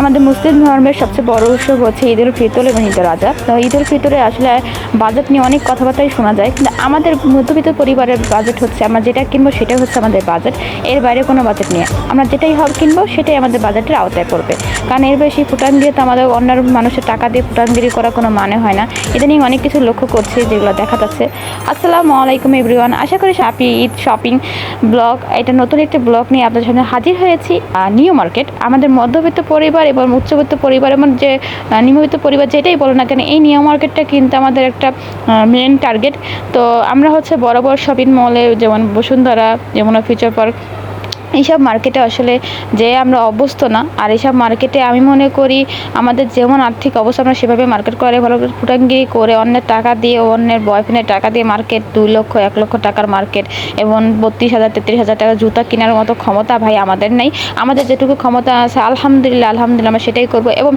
আমাদের মুসলিম ধর্মের সবচেয়ে বড় উৎসব হচ্ছে ঈদ উল ফিতর এবং ঈদের রাজা তো ঈদ উল ফিতরে আসলে বাজেট নিয়ে অনেক কথাবার্তাই শোনা যায়, কিন্তু আমাদের মধ্যবিত্ত পরিবারের বাজেট হচ্ছে, আমরা যেটা কিনবো সেটাই হচ্ছে আমাদের বাজেট এর বাইরে কোনো বাজেট নেই। আমরা যেটাই হব কিনবো সেটাই আমাদের বাজেটের আওতায় পড়বে। কারণ এর বেশি ফুটান দিয়ে তো আমাদের অন্য মানুষের টাকা দিয়ে ফুটানগিরি করার কোনো মানে হয় না। ইদানিং অনেক কিছু লক্ষ্য করছি যেগুলো দেখা যাচ্ছে। আসসালামু আলাইকুম এভরিওয়ান আশা করি হ্যাপি ঈদ শপিং ব্লগ এটা নতুন একটি ব্লগ নিয়ে আপনাদের সামনে হাজির হয়েছি নিউ মার্কেট আমাদের মধ্যবিত্ত পরিবার এবং উচ্চবিত্ত পরিবার এবং যে নিম্নবিত্ত পরিবার যেটাই বলো না কেন, এই নিউ মার্কেটটা কিন্তু আমাদের একটা মেন টার্গেট তো আমরা হচ্ছে বড় বড় শপিং মলে যেমন বসুন্ধরা, যেমন ফিউচার পার্ক এইসব মার্কেটে আসলে যে আমরা অভ্যস্ত না, আর এইসব মার্কেটে আমি মনে করি আমাদের যেমন আর্থিক অবস্থা আমরা সেভাবে মার্কেট করে ভালো করে ফুটাঙ্গিরি করে অন্যের টাকা দিয়ে অন্যের বয়ফ্রেন্ডের টাকা দিয়ে মার্কেট, দুই লক্ষ, এক লক্ষ টাকার মার্কেট এবং বত্রিশ হাজার, তেত্রিশ হাজার টাকা জুতা কেনার মতো ক্ষমতা ভাই আমাদের নেই। আমাদের যেটুকু ক্ষমতা আছে, আলহামদুলিল্লাহ আলহামদুলিল্লাহ আমরা সেটাই করব এবং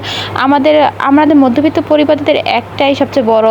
আমাদের আমাদের মধ্যবিত্ত পরিবারদের একটাই সবচেয়ে বড়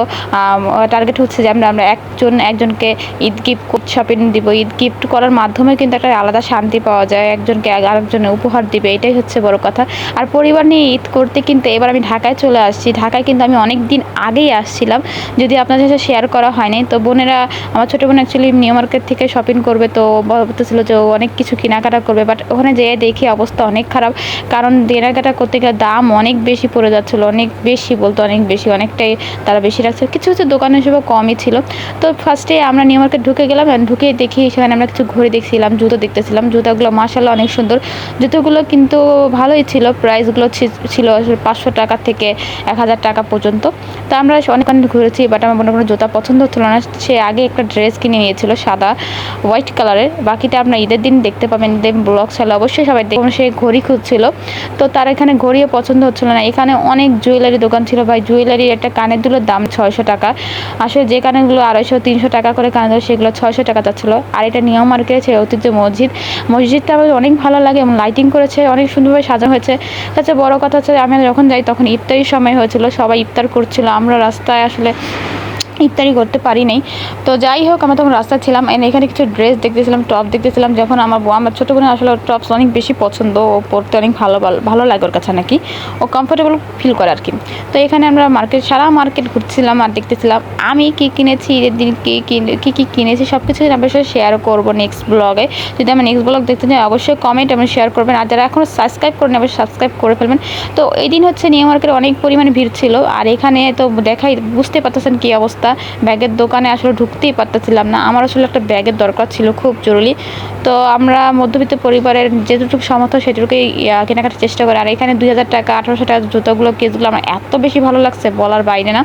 টার্গেট হচ্ছে যে আমরা আমরা একজন, একজনকে ঈদ গিফট শপিং দিব। ঈদ গিফট করার মাধ্যমে কিন্তু একটা আলাদা শান্তি পাওয়া যায়, একজনকে আরেকজনে উপহার দিবে, এটাই হচ্ছে বড় কথা। আর পরিবার নিয়ে ঈদ করতে কিন্তু এবার আমি ঢাকায় চলে আসছি। ঢাকায় কিন্তু আমি অনেক দিন আগেই আসছিলাম যদি আপনাদের সাথে শেয়ার করা হয়নি। তো বোনেরা, আমার ছোটো বোন অ্যাকচুয়ালি নিউ মার্কেট থেকে শপিং করবে, তো বলতেছিল যে অনেক কিছু কেনাকাটা করবে বাট ওখানে যেয়ে দেখি অবস্থা অনেক খারাপ। কারণ কেনাকাটা করতে গেলে দাম অনেক বেশি পড়ে যাচ্ছিল, অনেক বেশি বলতো, অনেক বেশি, অনেকটাই তারা বেশি রাখছে কিছু কিছু দোকান হিসেবে কমই ছিল। তো ফার্স্টে আমরা নিউ মার্কেট ঢুকে গেলাম ঢুকে দেখি সেখানে আমরা কিছু ঘড়ি দেখছিলাম, জুতো দেখতেছিলাম জুতাগুলো মাসাল্লাহ অনেক সুন্দর। জুতোগুলো কিন্তু ভালোই ছিল। প্রাইসগুলো ছিল পাঁচশো টাকা থেকে এক হাজার টাকা পর্যন্ত। তো আমরা অনেক অনেক ঘুরেছি বাট আমার মনে কোনো জুতা পছন্দ হচ্ছিল না সে আগে একটা ড্রেস কিনে নিয়েছিল সাদা হোয়াইট কালারের বাকিটা আপনার ঈদের দিন দেখতে পাবেন, ঈদের ব্লগ চালে অবশ্যই সবাই দেখুন সে ঘড়ি খুঁজছিল। তো তার এখানে ঘড়িও পছন্দ হচ্ছিল না। এখানে অনেক জুয়েলারি দোকান ছিল ভাই। জুয়েলারি একটা কানের দুলোর দাম ছয়শো টাকা। আসলে যে কানেরগুলো আড়াইশো, তিনশো টাকা করে কানের সেগুলো ছয়শো টাকা যাচ্ছিল। আর এটা নিয়ম মার্কেটে ছিল ঐতিহ্য মসজিদ মসজিদটা আমার অনেক ভালো লাগে এবং লাইটিং করেছে, অনেক সুন্দরভাবে সাজানো হয়েছে। তাছাড়া বড় কথা হচ্ছে আমি যখন যাই তখন ইফতারির সময় হয়েছিল, সবাই ইফতার করছিল, আমরা রাস্তায় আসলে ইফতারি করতে পারি নাই। তো যাই হোক, আমরা তখন রাস্তায় ছিলাম এখানে কিছু ড্রেস দেখতেছিলাম টপ দেখতেছিলাম। যখন আমার বউ- আমার ছোটো বোনের আসলে টপস অনেক বেশি পছন্দ, ও পরতে অনেক ভালো ভালো- লাগে ওর কাছে নাকি। ও কমফোর্টেবল ফিল করে আর কি তো এখানে আমরা মার্কেট সারা মার্কেট ঘুরছিলাম আর দেখতেছিলাম, আমি কি কিনেছি, ঈদের দিন কী কী কী কিনেছি সব কিছু আমার সাথে শেয়ার করব নেক্সট ব্লগে যদি আমার নেক্সট ব্লগ দেখতে চাই অবশ্যই কমেন্ট এবং শেয়ার করবেন। আর যারা এখনও সাবস্ক্রাইব করেন অবশ্যই সাবস্ক্রাইব করে ফেলবেন। তো এই দিন হচ্ছে নিউ মার্কেটে অনেক পরিমাণে ভিড় ছিল। আর এখানে তো দেখাই, বুঝতে পারতেছেন কী অবস্থা। ব্যাগের দোকানে আসলে ঢুকতেই পারতেছিলাম না। আমার আসলে একটা ব্যাগের দরকার ছিল খুব জরুরি। তো আমরা মধ্যবিত্ত পরিবারের যেটুকু সমর্থ সেটুকুই কেনাকাটার চেষ্টা করি। আর এখানে দুই হাজার টাকা, আঠারোশো টাকা জুতোগুলো, কেসগুলো আমার এত বেশি ভালো লাগছে বলার বাইরে না।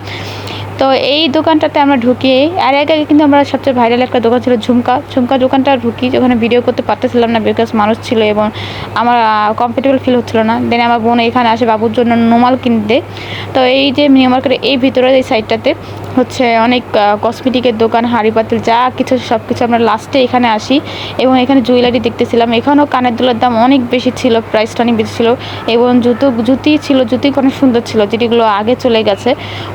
তো এই দোকানটাতে আমরা ঢুকি। আর আগে আগে কিন্তু আমরা সবচেয়ে ভাইরাল একটা দোকান ছিল ঝুমকা। ঝুমকা দোকানটা ঢুকি, ওখানে ভিডিও করতে পারতেছিলাম না বিকজ মানুষ ছিল এবং আমার কমফর্টেবল ফিল হচ্ছিল না। দেন আমার বোন এখানে আসে বাবুর জন্য নোমাল কিনতে। তো এই যে নিউ মার্কেটের এই ভিতরে এই সাইডটাতে হচ্ছে অনেক কসমেটিকের দোকান, হাঁড়ি পাতিল, যা কিছু সব কিছু আমরা লাস্টে এখানে আসি। এবং এখানে জুয়েলারি দেখতেছিলাম। এখানেও কানের দুলের দাম অনেক বেশি ছিল প্রাইসটা অনেক বেশি ছিল। এবং জুতো, জুতি ছিল, জুতি অনেক সুন্দর ছিল, যেটিগুলো আগে চলে গেছে।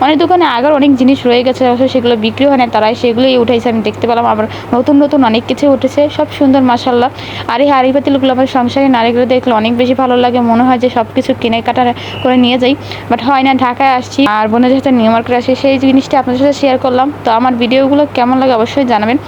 অনেক দোকানে আগের অনেক জিনিস রয়ে গেছে, অবশ্য সেগুলো বিক্রি হয় না তারাই সেগুলোই উঠেছে আমি দেখতে পেলাম। আবার নতুন নতুন অনেক কিছু উঠেছে, সব সুন্দর মাসাল্লাহ আর এই হাড়ি পাতিলগুলো আমার সংসারে নারীগুলো দেখলে অনেক বেশি ভালো লাগে, মনে হয় যে সব কিছু কেনাকাটা করে নিয়ে যাই। বাট হয় না, ঢাকায় আসছি, আর বোনের সাথে নিউ মার্কেট আসি, সেই জিনিসটা আপনাদের সাথে শেয়ার করলাম। তো আমার ভিডিওগুলো কেমন লাগে অবশ্যই জানাবেন।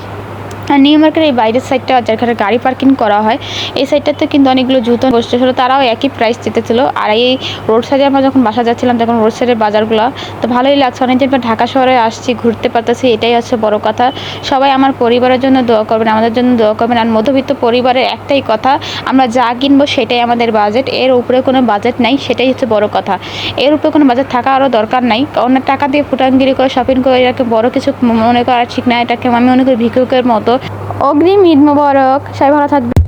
নিউ মার্কেটের এই বাইরের সাইডটা যেখানে গাড়ি পার্কিং করা হয়। এই সাইডটাতে কিন্তু অনেকগুলো জুতো বসতেছিল তারাও একই প্রাইস দিতেছিল। আর এই রোড সাইডে আমরা যখন বাসা যাচ্ছিলাম, তখন রোড সাইডের বাজারগুলো, তো ভালোই লাগছে। অনেকদিন পর ঢাকা শহরে আসছি, ঘুরতে পারতেছি, এটাই হচ্ছে বড় কথা। সবাই আমার পরিবারের জন্য দোয়া করবেন, আমাদের জন্য দোয়া করবেন। আর মধ্যবিত্ত পরিবারের একটাই কথা, আমরা যা কিনবো সেটাই আমাদের বাজেট এর উপরে কোনো বাজেট নাই, সেটাই হচ্ছে বড় কথা। এর উপরে কোনো বাজেট থাকা আরও দরকার নাই। অন্য টাকা দিয়ে ফুটানগিরি করে শপিং করে এটাকে বড় কিছু মনে করা ঠিক না, এটাকে আমি মনে করি ভিক্ষুকের মতো। অগ্রিম ঈদ মোবারক। সবাই ভালো থাকবে